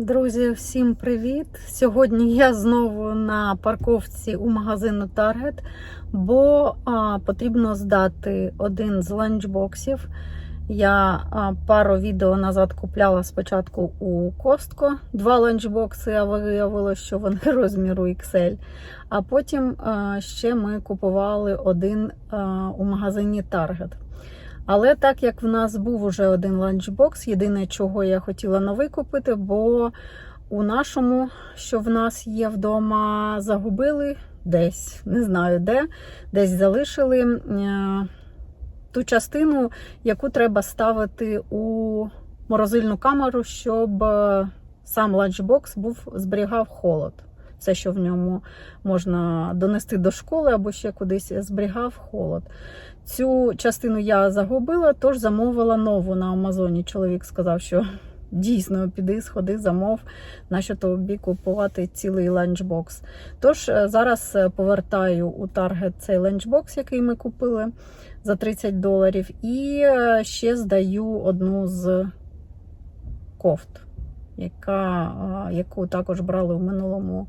Друзі, всім привіт! Сьогодні я знову на парковці у магазину Target, бо а, потрібно здати один з ланчбоксів. Я а, пару відео назад купляла спочатку у Костко два ланчбокси, а виявилося, що вони розміру XL. А потім а, ще ми купували один а, у магазині Target. Але так як в нас був уже один ланчбокс, єдине, чого я хотіла новий купити, бо у нашому, що в нас є вдома, загубили десь, не знаю де, десь залишили е, ту частину, яку треба ставити у морозильну камеру, щоб е, сам ланчбокс був зберігав холод. Все, що в ньому можна донести до школи або ще кудись, зберігав холод. Цю частину я загубила, тож замовила нову на Амазоні. Чоловік сказав, що дійсно піди, сходи, замов, нащо тобі купувати цілий ланчбокс. Тож е, зараз е, повертаю у Target цей ланчбокс, який ми купили за 30 доларів, і е, ще здаю одну з кофт, яка, яку також брали в минулому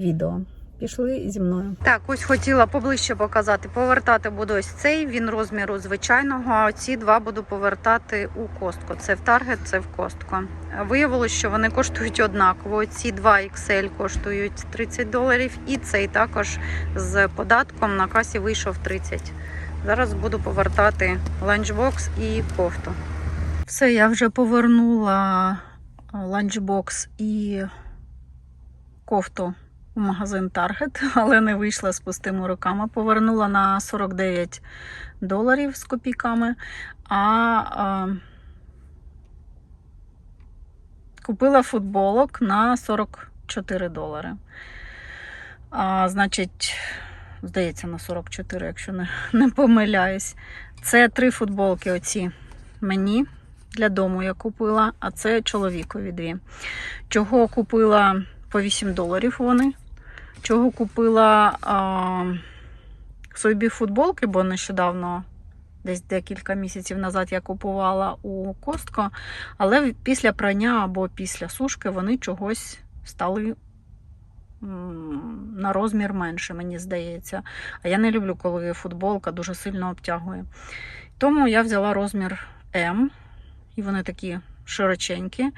відео. Пішли зі мною. Так, ось хотіла поближче показати. Повертати буду ось цей, він розміру звичайного, а ці два буду повертати у костку. Це в Target, це в костку. Виявилось, що вони коштують однаково. Ці два XL коштують 30 доларів, і цей також з податком на касі вийшов 30. Зараз буду повертати ланчбокс і кофту. Все, я вже повернула ланчбокс і кофту у магазин Target, але не вийшла з пустими руками. Повернула на 49 доларів з копійками, а купила футболок на 44 долари. А, Значить, здається, на 44, якщо не, не помиляюсь. Це три футболки оці мені. Для дому я купила, а це чоловікові дві. Чого купила по 8 доларів вони. Чого купила а, собі футболки, бо нещодавно, десь декілька місяців назад, я купувала у Костко, але після прання або після сушки вони чогось стали на розмір менше, мені здається. А я не люблю, коли футболка дуже сильно обтягує. Тому я взяла розмір М, і вони такі широченькі.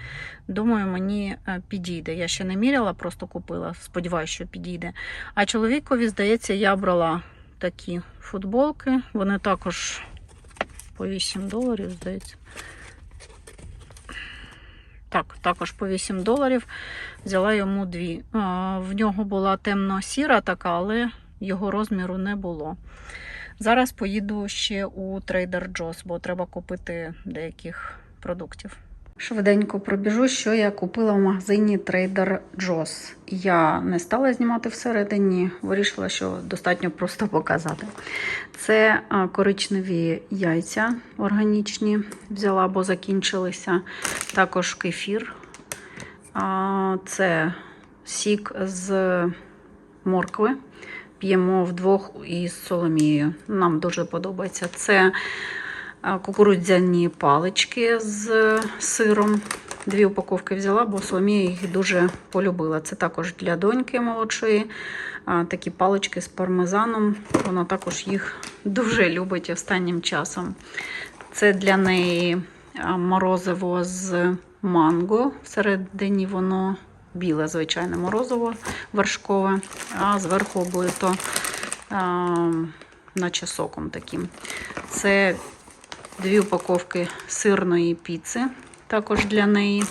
Думаю, мені підійде. Я ще не міряла, просто купила. Сподіваюся, що підійде. А чоловікові, здається, я брала такі футболки. Вони також по 8 доларів, здається. Так, також по 8 доларів. Взяла йому дві. В нього була темно-сіра така, але його розміру не було. Зараз поїду ще у Trader Joe's, бо треба купити деяких продуктів. Швиденько пробіжу, що я купила в магазині Trader Joe's. Я не стала знімати всередині, вирішила, що достатньо просто показати. Це коричневі яйця органічні, взяла, бо закінчилися. Також кефір. Це сік з моркви. П'ємо вдвох із соломією. Нам дуже подобається. Це кукурудзяні палички з сиром. Дві упаковки взяла, бо Соломія їх дуже полюбила. Це також для доньки молодшої. Такі палички з пармезаном. Вона також їх дуже любить останнім часом. Це для неї морозиво з манго. Всередині воно біле, звичайне морозиво вершкове, а зверху облито наче соком таким. Це Дві упаковки сирної піци, також для неї.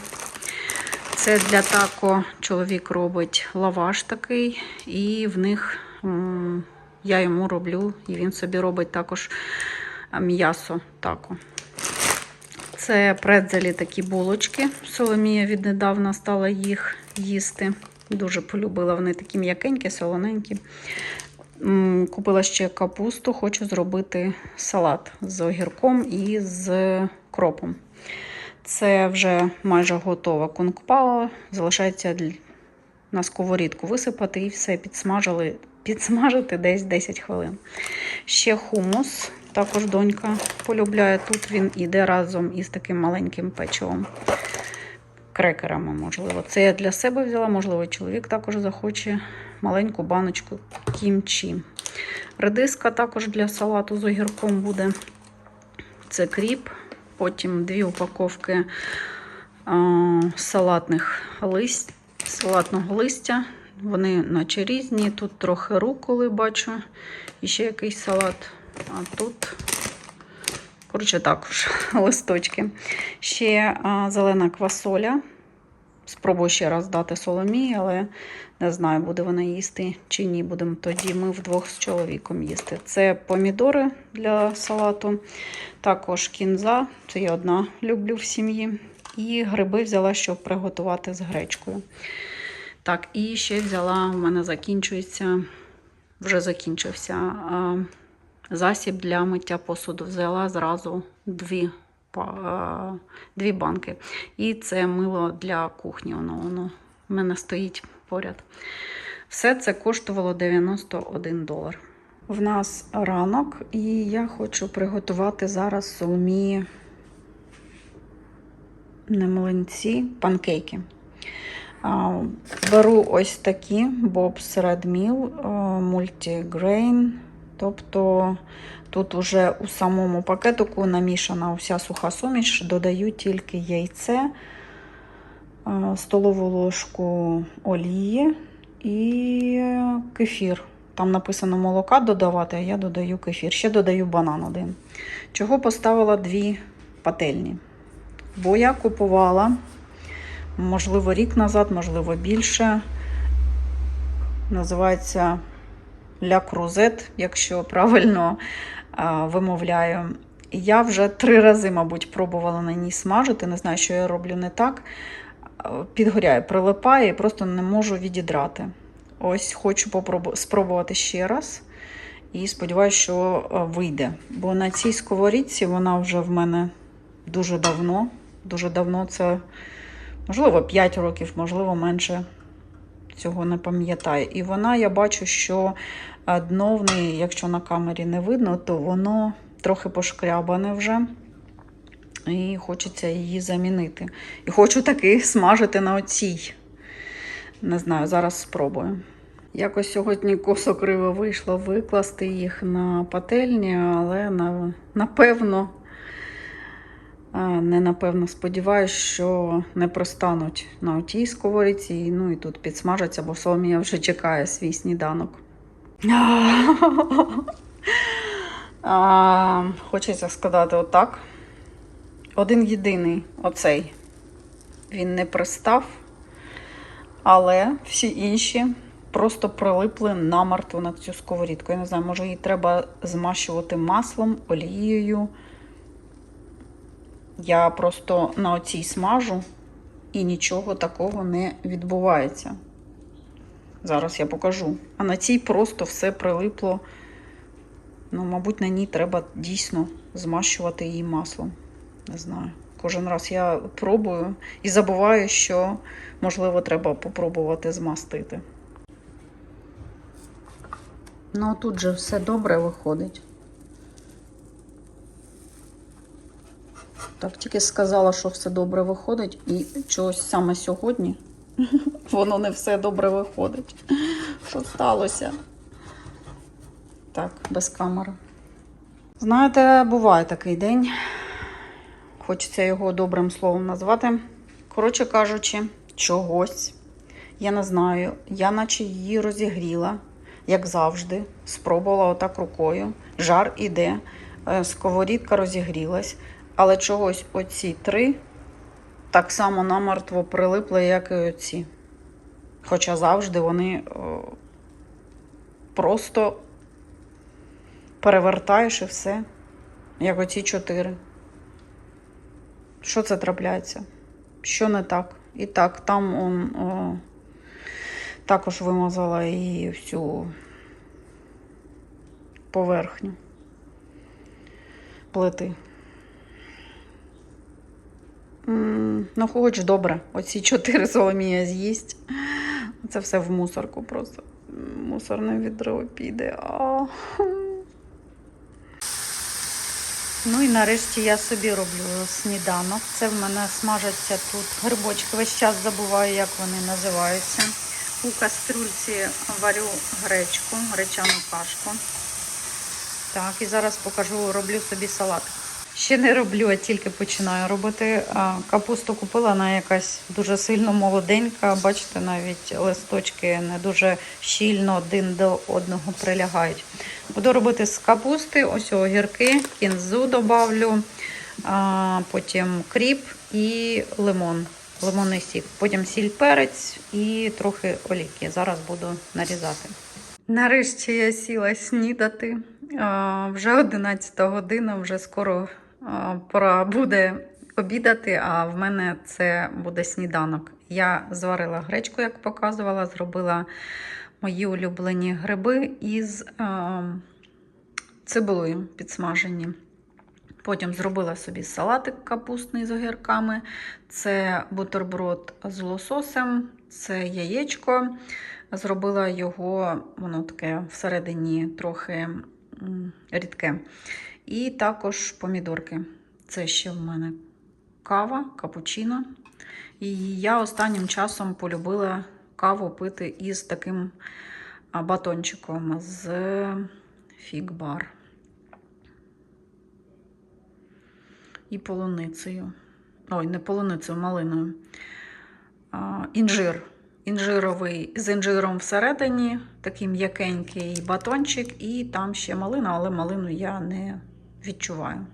Це для тако чоловік робить лаваш такий, і в них я йому роблю, і він собі робить також м'ясо тако. Це предзелі такі булочки. Соломія віднедавна стала їх їсти. Дуже полюбила вони такі м'якенькі, солоненькі. Купила ще капусту, хочу зробити салат з огірком і з кропом. Це вже майже готова кункпао. Залишається на сковорідку висипати і все підсмажили, підсмажити десь 10 хвилин. Ще хумус, також донька полюбляє. Тут він іде разом із таким маленьким печивом. крекерами, можливо. Це я для себе взяла, можливо, чоловік також захоче маленьку баночку кімчі. Редиска також для салату з огірком буде. Це кріп. Потім дві упаковки салатних лист, салатного листя. Вони наче різні. Тут трохи руколи бачу. І ще якийсь салат. А тут, коротше, також листочки. Ще зелена квасоля. Спробую ще раз дати соломії, але не знаю, буде вона їсти чи ні. Будемо тоді ми вдвох з чоловіком їсти. Це помідори для салату, також кінза, це я одна люблю в сім'ї. І гриби взяла, щоб приготувати з гречкою. Так, і ще взяла, у мене закінчується, вже закінчився засіб для миття посуду. Взяла зразу дві, дві банки. І це мило для кухні. Воно, воно в мене стоїть поряд. Все це коштувало 91 долар. В нас ранок, і я хочу приготувати зараз соломії не млинці, панкейки. Беру ось такі Bob's Red а, Multigrain. Тобто тут уже у самому пакетику намішана вся суха суміш, додаю тільки яйце, а, столову ложку олії і кефір. Там написано молока додавати, а я додаю кефір. Ще додаю банан один. Чого поставила дві пательні? Бо я купувала можливо, рік назад, можливо, більше. Називається Ля Крузет, якщо правильно вимовляю. Я вже три рази, мабуть, пробувала на ній смажити. Не знаю, що я роблю не так. Підгоряє, прилипає і просто не можу відідрати. Ось хочу спробувати ще раз. І сподіваюся, що вийде. Бо на цій сковорідці вона вже в мене дуже давно. Дуже давно це можливо 5 років, можливо, менше цього не пам'ятаю. І вона, я бачу, що е, дно в неї, якщо на камері не видно, то воно трохи пошкрябане вже. І хочеться її замінити. І хочу таки смажити на оцій. Не знаю, зараз спробую. Якось сьогодні косо криво вийшло викласти їх на пательні, але на, напевно, Не напевно сподіваюся, що не простануть на отій сковорідці, ну і тут підсмажаться, бо Соломія вже чекає свій сніданок. Хочеться сказати отак. Один єдиний оцей. Він не пристав, але всі інші просто прилипли намертво на цю сковорідку. Я не знаю, може її треба змащувати маслом, олією. Я просто на оцій смажу і нічого такого не відбувається. Зараз я покажу. А на цій просто все прилипло. Ну, мабуть, на ній треба дійсно змащувати її маслом. Не знаю. Кожен раз я пробую і забуваю, що, можливо, треба попробувати змастити. Ну, тут же все добре виходить. Так, тільки сказала, що все добре виходить, і чогось саме сьогодні воно не все добре виходить. Що сталося? Так, без камери. Знаєте, буває такий день. Хочеться його добрим словом назвати. Коротше кажучи, чогось. Я не знаю, я наче її розігріла, як завжди. Спробувала отак рукою. Жар іде, е, сковорідка розігрілась. Але чогось оці три так само намертво прилипли, як і оці. Хоча завжди вони о, просто перевертаєш і все, як оці чотири. Що це трапляється? Що не так? І так, там он о, також вимазала і всю поверхню плити. М, Ну, хоч добре, оці чотири соломія з'їсть. Це все в мусорку просто. Мусорне відро піде. А. Ну і нарешті я собі роблю сніданок. Це в мене смажаться тут грибочки. Весь час забуваю, як вони називаються. У кастрюльці варю гречку, гречану кашку. Так, і зараз покажу, роблю собі салат. Ще не роблю, а тільки починаю робити. Капусту купила, вона якась дуже сильно молоденька. Бачите, навіть листочки не дуже щільно один до одного прилягають. Буду робити з капусти, ось огірки, кінзу добавлю, потім кріп і лимон, лимонний сік. Потім сіль перець і трохи олійки. Зараз буду нарізати. Нарешті я сіла снідати. Вже 11 година, вже скоро пора буде обідати, а в мене це буде сніданок. Я зварила гречку, як показувала, зробила мої улюблені гриби із цибулею підсмажені. Потім зробила собі салатик капустний з огірками. Це бутерброд з лососем, це яєчко. Зробила його, воно таке всередині трохи рідке. І також помідорки. Це ще в мене кава, капучино. І я останнім часом полюбила каву пити із таким батончиком з фігбар. І полуницею. Ой, не полуницею, малиною. А, інжир. Інжировий з інжиром всередині, такий м'якенький батончик, і там ще малина, але малину я не відчуваю.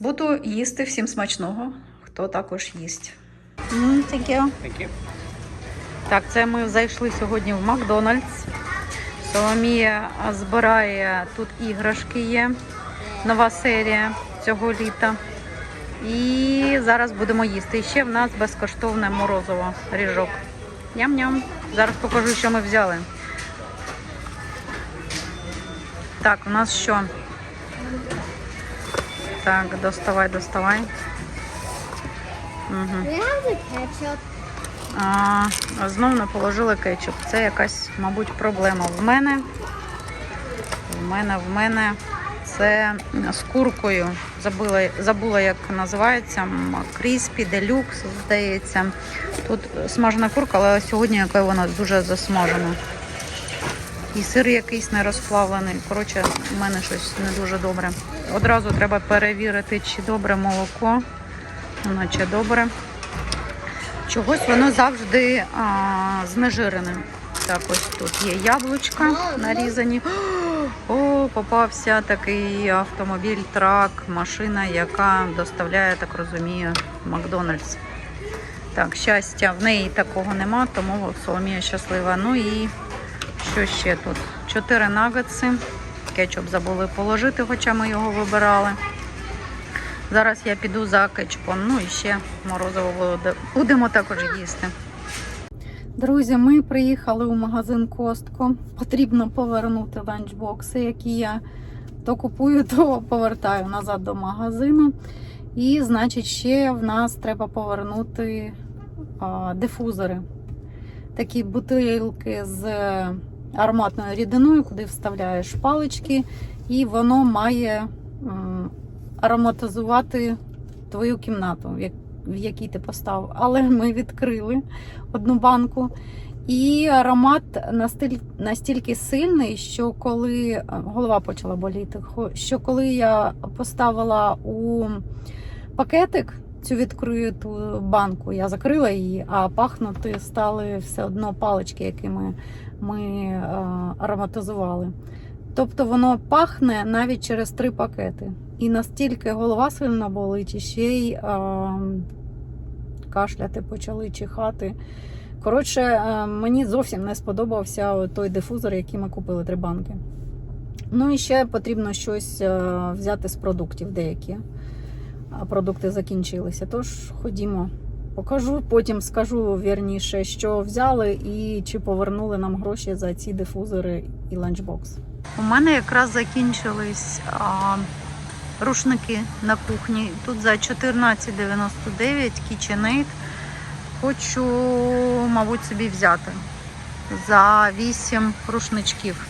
Буду їсти всім смачного, хто також їсть. Mm, thank you. Thank you. Так, це ми зайшли сьогодні в Макдональдс. Соломія збирає тут іграшки є. Нова серія цього літа. І зараз будемо їсти. І ще в нас безкоштовне морозиво ріжок. Ням-ням. Зараз покажу, що ми взяли. Так, у нас що? Так, доставай, доставай. Угу. А, знов не положили кетчуп. Це якась, мабуть, проблема в мене. В мене, в мене це з куркою. Забула, забула як називається. Кріспі, делюкс, здається. Тут смажена курка, але сьогодні яка вона дуже засмажена. І сир якийсь не розплавлений. Коротше, в мене щось не дуже добре. Одразу треба перевірити, чи добре молоко, наче добре. Чогось воно завжди а, знежирене. Так, ось тут є яблучка нарізані. О, попався такий автомобіль, трак, машина, яка доставляє, так розумію, Макдональдс. Так, щастя, в неї такого нема, тому Соломія щаслива. Ну і що ще тут? Чотири нагетси. Кетчуп забули положити, хоча ми його вибирали. Зараз я піду за кетчупом. Ну і ще морозиво будемо також їсти. Друзі, ми приїхали у магазин Костко. Потрібно повернути ланчбокси, які я то купую, то повертаю назад до магазину. І, значить, ще в нас треба повернути а, дифузори. Такі бутилки з ароматною рідиною, куди вставляєш палички, і воно має ароматизувати твою кімнату, в якій ти поставив. Але ми відкрили одну банку. І аромат настіль- настільки сильний, що коли голова почала боліти, що коли я поставила у пакетик цю відкриту банку, я закрила її, а пахнути стали все одно палички, якими ми е, ароматизували. Тобто воно пахне навіть через три пакети. І настільки голова сильно болить, і ще й е, кашляти почали, чихати. Коротше, е, мені зовсім не сподобався той дифузор, який ми купили три банки. Ну і ще потрібно щось взяти з продуктів деякі. Продукти закінчилися. Тож ходімо, покажу, потім скажу вірніше, що взяли і чи повернули нам гроші за ці дифузори і ланчбокс. У мене якраз закінчились а, рушники на кухні. Тут за 14,99 KitchenAid. Хочу, мабуть, собі взяти за 8 рушничків.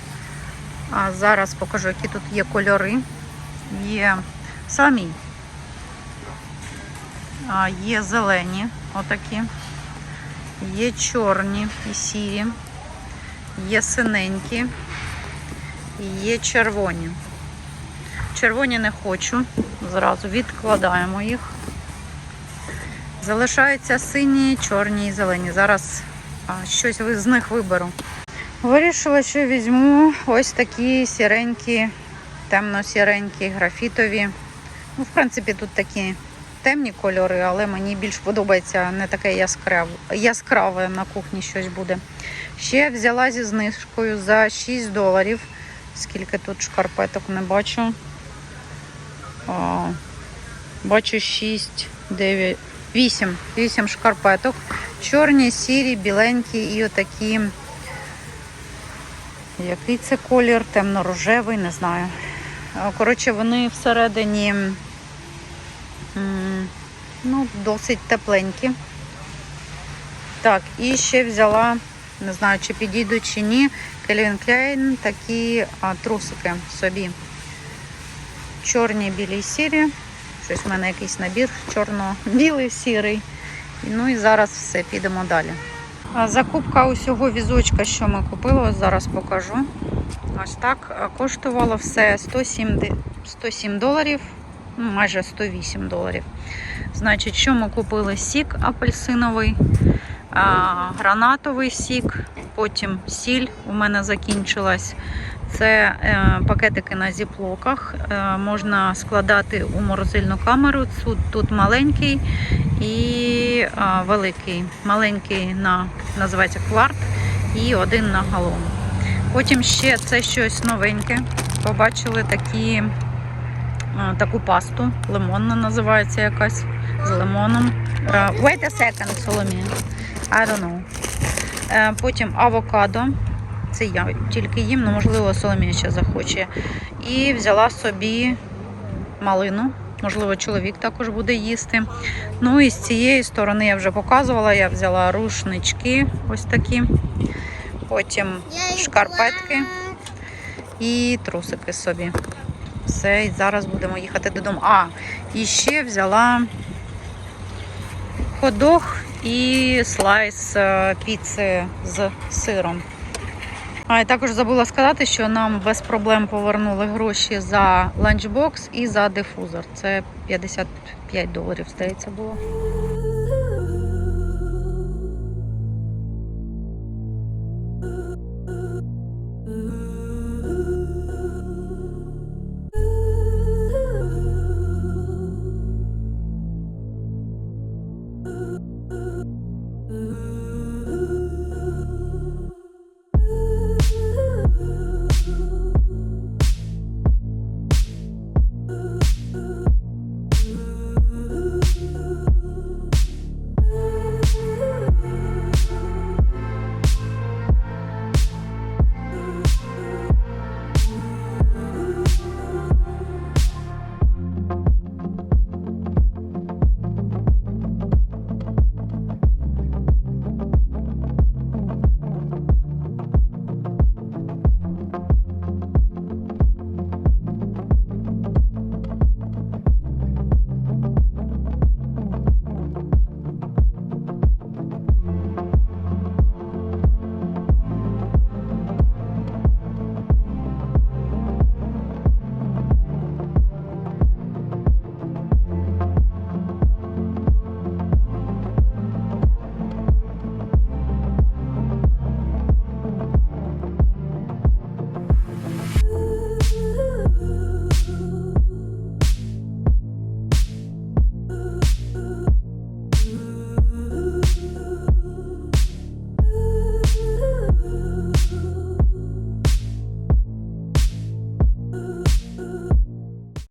А зараз покажу, які тут є кольори. Є Самі. А, є зелені, отакі. Є чорні і сірі. Є синенькі. Є червоні. Червоні не хочу. Зразу відкладаємо їх. Залишаються сині, чорні і зелені. Зараз щось з них виберу. Вирішила, що візьму ось такі сіренькі, темно-сіренькі, графітові. Ну, в принципі, тут такі темні кольори, але мені більш подобається не таке яскраве, яскраве на кухні щось буде. Ще взяла зі знижкою за 6 доларів. Скільки тут шкарпеток не бачу. О, бачу 6, 9, 8. 8 шкарпеток. Чорні, сірі, біленькі і отакі. Який це колір? Темно-рожевий, не знаю. Коротше, вони всередині ну, досить тепленькі. Так, і ще взяла, не знаю, чи підійдуть чи ні, Calvin Klein такі а, трусики собі. Чорні, білі сірі. Щось в мене якийсь набір чорно-білий, сірий. Ну і зараз все, підемо далі. Закупка усього візочка, що ми купили, зараз покажу. Ось так коштувало все 107, 107 доларів, ну, майже 108 доларів. Значить, що ми купили? Сік апельсиновий, гранатовий сік, потім сіль у мене закінчилась. Це е, пакетики на зіплоках. Е, можна складати у морозильну камеру. Тут, тут маленький і великий. Маленький на, називається кварт і один на галон. Потім ще це щось новеньке. Побачили такі, таку пасту, лимонна називається якась з лимоном. Е, Wait a second, Соломія. I don't know. Е, Потім авокадо. Це я тільки їм, ну можливо, Соломія ще захоче. І взяла собі малину. Можливо, чоловік також буде їсти. Ну і з цієї сторони я вже показувала. Я взяла рушнички ось такі. Потім шкарпетки і трусики собі. Все, і зараз будемо їхати додому. А, і ще взяла ходох і слайс е, піци з сиром. А я також забула сказати, що нам без проблем повернули гроші за ланчбокс і за дифузор. Це 55 доларів, здається, було.